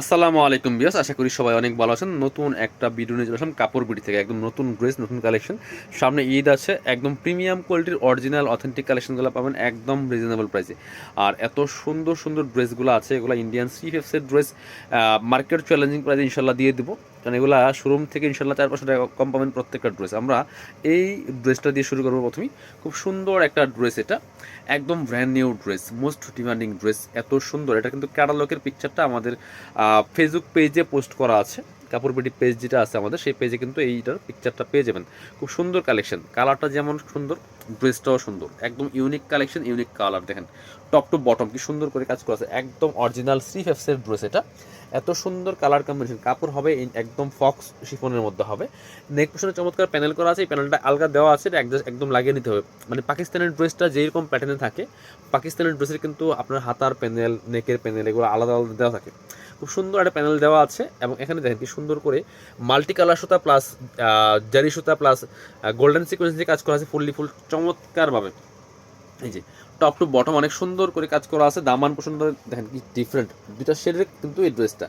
আসসালামু আলাইকুম বিয়াস আশা করি সবাই অনেক ভালো আছেন। নতুন একটা ভিডিও নিয়ে চলে আসলাম কাপড় বিড়ি থেকে, একদম নতুন ড্রেস নতুন কালেকশন সামনে ঈদ আছে, একদম প্রিমিয়াম কোয়ালিটির অরিজিনাল অথেন্টিক কালেকশনগুলো পাবেন একদম রিজনেবল প্রাইসে আর এত সুন্দর সুন্দর ড্রেসগুলো আছে, এগুলো ইন্ডিয়ান সি ফেফসের ড্রেস মার্কেট চ্যালেঞ্জিং প্রাইসে ইনশাল্লাহ দিয়ে দেবো। কারণ এগুলা শোরুম থেকে ইনশাল্লাহ চার পাঁচশো টাকা কম পাবেন প্রত্যেকটা ড্রেস আমরা এই ড্রেসটা দিয়ে শুরু করব প্রথমেই। খুব সুন্দর একটা ড্রেস এটা। একদম brand new dress most demanding dress এত সুন্দর। এটা কিন্তু ক্যাটালগের পিকচারটা আমাদের ফেসবুক পেজে পোস্ট করা আছে। কাপড় পেটি পেজ যেটা আছে আমাদের, সেই পেজে কিন্তু এইটার পিকচারটা পেয়ে যাবেন। খুব সুন্দর কালেকশন কালারটা যেমন সুন্দর ড্রেসটাও সুন্দর। একদম ইউনিক কালেকশন ইউনিক কালার দেখেন টপ টু বটম কি সুন্দর করে কাজ করা আছে। একদম অরিজিনাল সি ফেফসের ড্রেস এটা। এত সুন্দর কালার কম্বিনেশন কাপড় হবে একদম ফক্স শিফনের মধ্যে হবে। নেক পোশনে চমৎকার প্যানেল করা আছে। এই প্যানেলটা আলগা দেওয়া আছে। এটা একদম লাগিয়ে নিতে হবে। মানে পাকিস্তানের ড্রেসটা যেরকম প্যাটার্নে থাকে, পাকিস্তানের ড্রেসের কিন্তু আপনার হাতার প্যানেল নেকের প্যানেল এগুলো আলাদা আলাদা দেওয়া থাকে। খুব সুন্দর একটা প্যানেল দেওয়া আছে এবং এখানে দেখেন কি সুন্দর করে মাল্টি কালার সুতা প্লাস জারি সুতা প্লাস গোল্ডেন সিকোয়েন্স দিয়ে কাজ করা আছে ফুললি ফুল চমৎকারভাবে। এই যে টপ টু বটম অনেক সুন্দর করে কাজ করা আছে দামান পছন্দ দেখেন কি ডিফারেন্ট দুইটা শেডের কিন্তু এই ড্রেসটা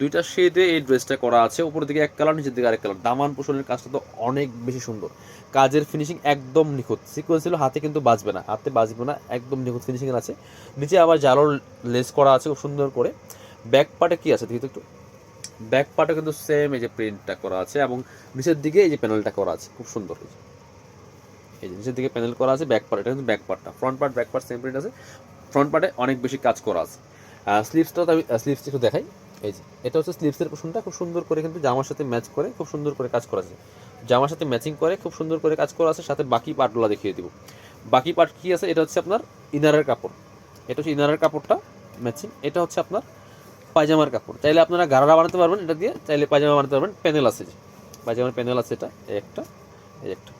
দুইটা শেডে এই ড্রেসটা করা আছে, উপরের দিকে এক কালার নিচের দিকে আরেক কালার দামান পোষণের কাজটা তো অনেক বেশি সুন্দর। কাজের ফিনিশিং একদম নিখুঁত। সিকোয়েন্স ছিল হাতে কিন্তু বাজবে না, হাতে বাজবে না, একদম নিখুঁত ফিনিশিং আছে। নিচে আবার জালোর লেস করা আছে খুব সুন্দর করে। ব্যাক পার্টে কি আছে দেখি তো একটু। ব্যাক পার্টে কিন্তু সেম এই যে প্রিন্টটা করা আছে এবং নিচের দিকে এই যে প্যানেলটা করা আছে, খুব সুন্দর যে। এই যে নিচের দিকে প্যানেল করা আছে ব্যাক পার্ট এটা কিন্তু ব্যাক পার্টটা front part back part same print আছে। ফ্রন্ট পার্টে অনেক বেশি কাজ করা আছে। স্লিভসটা আমি স্লিভসটা একটু দেখাই। এই যে, এটা হচ্ছে স্লিভসের পোষণটা খুব সুন্দর করে কিন্তু জামার সাথে ম্যাচ করে, খুব সুন্দর করে কাজ করা আছে। জামার সাথে ম্যাচিং করে, খুব সুন্দর করে কাজ করা আছে। সাথে বাকি পার্টগুলো দেখিয়ে দিব। বাকি পার্ট কি আছে? এটা হচ্ছে আপনার ইনারের কাপড়। এটা হচ্ছে ইনারের কাপড়টা ম্যাচিং এটা হচ্ছে আপনার পায়জামার কাপড়। চাইলে আপনারা গারারা বানাতে পারবেন, এটা দিয়ে চাইলে পায়জামা বানাতে পারবেন। প্যানেল আছে যে, পায়জামার প্যানেল আছে এটা একটা, এই একটা।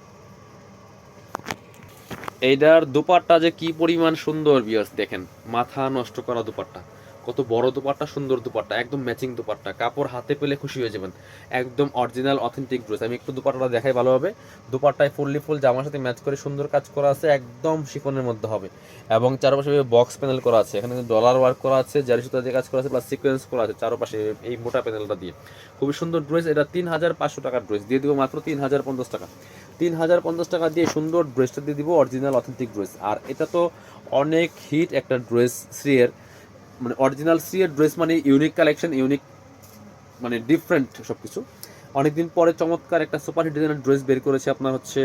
এইটার দুপাট্টা যে কি পরিমাণ সুন্দর বিয়ার্স দেখেন। মাথা নষ্ট করা দুপাট্টা। কত বড় দুপাট্টা, সুন্দর দুপাট্টা, একদম ম্যাচিং দুপাট্টা। কাপড় হাতে পেলে খুশি হয়ে যাবেন। একদম অরিজিনাল অথেন্টিক ড্রেস আমি একটু দুপাট্টাটা দেখাই ভালোভাবে। দুপাট্টায় ফুললি ফুল জামার সাথে ম্যাচ করে সুন্দর কাজ করা আছে, একদম শিফনের মধ্যে হবে। এবং চারপাশে বক্স প্যানেল করা আছে। এখানে ডলার ওয়ার্ক করা আছে, জারি সুতা দিয়ে কাজ করা আছে প্লাস সিকোয়েন্স করা আছে চারপাশে এই মোটা প্যানেলটা দিয়ে। খুবই সুন্দর ড্রেস এটা তিন হাজার পাঁচশো টাকার ড্রেস দিয়ে দিব মাত্র তিন হাজার পঞ্চাশ টাকা। তিন হাজার পঞ্চাশ টাকা দিয়ে সুন্দর ড্রেসটা দিয়ে দিব অরিজিনাল অথেন্টিক ড্রেস আর এটা তো অনেক হিট একটা ড্রেস শ্রিয়ের। মানে অরিজিনাল সিয়ের ড্রেস মানে ইউনিক কালেকশন ইউনিক মানে ডিফারেন্ট সব কিছু অনেকদিন পরে চমৎকার একটা সুপার হিট ডিজাইনের ড্রেস বের করেছে আপনার হচ্ছে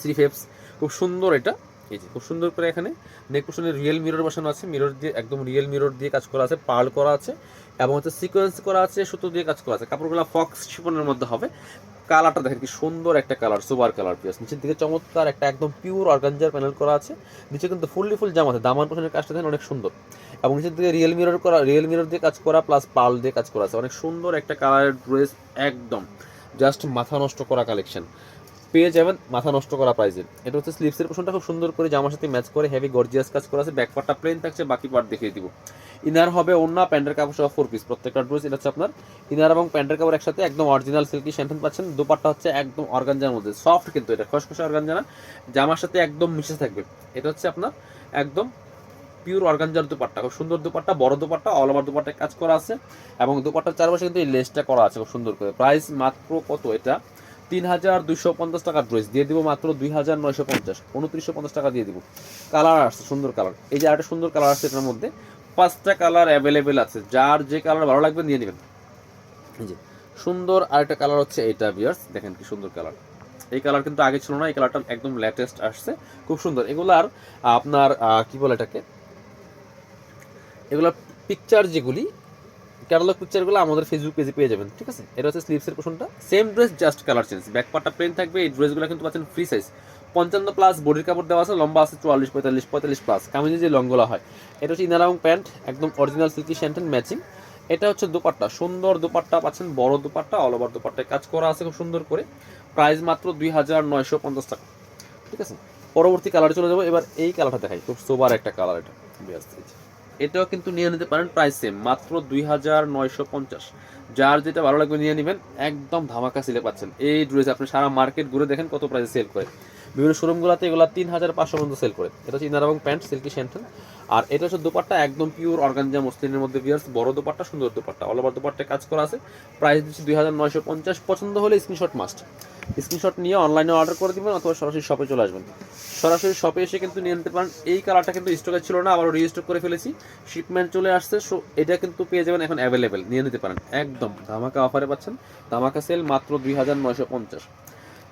সিফেপস ফেপস খুব সুন্দর এটা। এই যে, খুব সুন্দর করে এখানে নেক পোর্শনে রিয়েল মিরর বসানো আছে। মিরর দিয়ে, একদম রিয়েল মিরর দিয়ে কাজ করা আছে পার্ল করা আছে। এবং হচ্ছে সিকোয়েন্স করা আছে, সুতো দিয়ে কাজ করা আছে। কাপড়গুলো ফক্স শিপনের মধ্যে হবে। কালারটা দেখেন কি সুন্দর একটা কালার সুপার কালার পিয়াস নিচের দিকে চমৎকার একটা একদম পিওর অর্গানজার প্যানেল করা আছে। নিচে কিন্তু ফুললি ফুল জামা আছে। দামান পোষণের কাজটা দেখেন অনেক সুন্দর। এবং নিচের দিকে রিয়েল মিরর করা রিয়েল মিরর দিয়ে কাজ করা প্লাস পাল দিয়ে কাজ করা আছে। অনেক সুন্দর একটা কালারের ড্রেস একদম। জাস্ট মাথা নষ্ট করা কালেকশন পেয়ে যাবেন মাথা নষ্ট করা প্রাইজে এটা হচ্ছে স্লিভসের পোষণটা, খুব সুন্দর করে জামার সাথে ম্যাচ করে হেভি গর্জিয়াস কাজ করা আছে। ব্যাক পার্টটা প্লেন থাকছে, বাকি পার্ট দেখিয়ে দিব। ইনার হবে অন্য প্যান্টের কাপড় সহ ফোর পিস প্রত্যেকটা ড্রেস এটা হচ্ছে আপনার ইনার এবং প্যান্টের কাপড় একসাথে একদম অরিজিনাল সিল্কি স্যান্টেন পাচ্ছেন। দুপাট্টা হচ্ছে একদম অর্গানজার মধ্যে। সফট কিন্তু এটা, খসখসে অর্গানজা জামার সাথে একদম মিশে থাকবে। এটা হচ্ছে আপনার একদম পিওর অর্গানজার দুপাট্টা। খুব সুন্দর দুপাট্টা, বড় দুপাট্টা অল ওভার দুপাট্টায় কাজ করা আছে। এবং দুপাট্টার চারপাশে কিন্তু এই লেসটা করা আছে, খুব সুন্দর করে। প্রাইস মাত্র কত এটা? তিন হাজার দুইশো পঞ্চাশ টাকার ড্রেস দিয়ে দিব মাত্র দুই হাজার নয়শো পঞ্চাশ। উনত্রিশশো পঞ্চাশ টাকা দিয়ে দিব। কালার আসছে, সুন্দর কালার এই যে একটা সুন্দর কালার আসছে এটার মধ্যে, পাঁচটা কালার অ্যাভেলেবেল আছে। যার যে কালার ভালো লাগবে নিয়ে নেবেন। যে, সুন্দর আরেকটা কালার হচ্ছে এইটা বিয়ার্স দেখেন কি সুন্দর কালার এই কালার কিন্তু আগে ছিল না, এই কালারটা একদম লেটেস্ট আসছে। খুব সুন্দর। এগুলার, আপনার কি বলে এটাকে? এগুলো পিকচার যেগুলি ক্যাটালগ পিকচারগুলো আমাদের ফেসবুক পেজে পেয়ে যাবেন, ঠিক আছে? এটা হচ্ছে স্লিভসের পোষণটা। Same dress just colour change back পার্টটা প্লেন থাকবে, এই ড্রেসগুলো কিন্তু পাচ্ছেন ফ্রি সাইজ পঞ্চান্ন প্লাস বডির কাপড় দেওয়া আছে, লম্বা আছে চুয়াল্লিশ, পঁয়তাল্লিশ পঁয়তাল্লিশ প্লাস কামিজে যে লঙ্গলা হয়, এটা হচ্ছে ইনার এবং প্যান্ট একদম অরিজিনাল সিল্কি শ্যান্টেন ম্যাচিং এটা হচ্ছে দুপাট্টা, সুন্দর দুপাট্টা পাচ্ছেন, বড় দুপাট্টা অল ওভার দুপাট্টায়। কাজ করা আছে খুব সুন্দর করে। প্রাইস মাত্র দুই হাজার নয়শো পঞ্চাশ টাকা, ঠিক আছে? পরবর্তী কালারে চলে যাব। এবার এই কালারটা দেখাই। খুব সোবার একটা কালার এটা। এটাও কিন্তু নিয়ে নিতে পারেন প্রায় সেম মাত্র দুই হাজার নয়শো পঞ্চাশ। যার যেটা ভালো লাগবে নিয়ে নেবেন, একদম ধামাকা সিলে পাচ্ছেন। এই ড্রেস আপনি সারা মার্কেট ঘুরে দেখেন কত প্রাইসে সেল করে। বিভিন্ন শোরুমগুলোতে এগুলো তিন হাজার পাঁচশো পর্যন্ত সেল করে। এটা হচ্ছে ইনার এবং প্যান্ট, সিল্কি শ্যান্টেন আর এটা হচ্ছে দুপাট্টা একদম পিওর অর্গানজা মসলিনের মধ্যে বিয়ার্স বড় দুপাট্টা, সুন্দর দুপাট্টা। অল ওভার দুপাট্টা কাজ করা আছে। প্রাইস দিচ্ছি দুই হাজার নয়শো পঞ্চাশ, পছন্দ হলে স্ক্রিনশট মাস্ট স্ক্রিনশট নিয়ে অনলাইনে অর্ডার করে দিবেন অথবা সরাসরি শপে চলে আসবেন। সরাসরি শপে এসে কিন্তু নিয়ে নিতে পারেন। এই কালারটা কিন্তু স্টকে ছিল না আবার রিস্টক করে ফেলেছি। শিপমেন্ট চলে আসছে সো এটা কিন্তু পেয়ে যাবেন এখন অ্যাভেলেবেল নিয়ে নিতে পারেন। একদম ধামাকা অফারে পাচ্ছেন। ধামাকা সেল মাত্র দুই হাজার নয়শো পঞ্চাশ।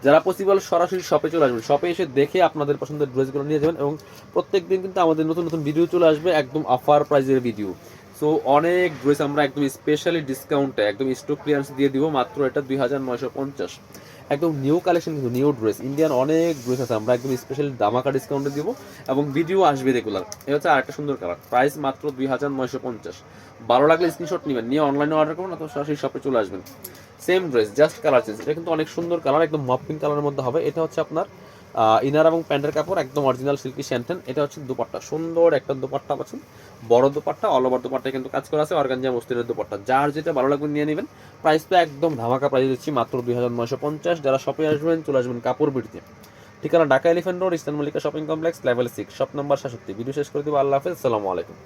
যারা পসিবল সরাসরি শপে চলে আসবেন শপে এসে দেখে আপনাদের পছন্দের ড্রেসগুলো নিয়ে যাবেন এবং প্রত্যেক দিন কিন্তু আমাদের নতুন নতুন ভিডিও চলে আসবে একদম অফার প্রাইজের ভিডিও সো অনেক ড্রেস আমরা একদম স্পেশালি ডিসকাউন্টে একদম স্টক ক্লিয়ারেন্স দিয়ে দিব, মাত্র এটা দুই হাজার নয়শো পঞ্চাশ। একদম নিউ কালেকশন কিন্তু নিউ ড্রেস ইন্ডিয়ান অনেক ড্রেস আছে, আমরা একদম স্পেশালি দামাকা ডিসকাউন্টে দিব এবং ভিডিও আসবে রেগুলার এটা হচ্ছে আরেকটা সুন্দর কালার প্রাইস মাত্র দুই হাজার নয়শো পঞ্চাশ। ভালো লাগলে স্ক্রিনশট নেবেন, নিয়ে অনলাইনে অর্ডার করবেন অথবা সরাসরি শপে চলে আসবেন। Same dress just colour change এটা কিন্তু অনেক সুন্দর কালার একদম মপিং কালারের মধ্যে হবে। এটা হচ্ছে আপনার ইনার এবং প্যান্টের কাপড়, একদম অরিজিনাল সিল্কি শ্যান্টেন এটা হচ্ছে দুপাট্টা, সুন্দর একটা দুপাট্টা পাচ্ছেন। বড় দুপাট্টা অল ওভার দুপাট্টা কিন্তু কাজ করা আছে, অর্গানজা মস্তিরের দুপাট্টা। যার যেটা ভালো লাগবে নিয়ে নেবেন। প্রাইস তো একদম ধামাকা প্রাইস দিচ্ছি, মাত্র দুই হাজার নয়শো পঞ্চাশ। যারা শপে আসবেন, চলে আসবেন কাপড় বিড়িতে ঠিকানা Dhaka elephant road eastern Mallika shopping complex level six shop number সাতষট্টি। ভিডিও শেষ করে দেবো, আল্লাহ হাফেজ, আসসালামু আলাইকুম।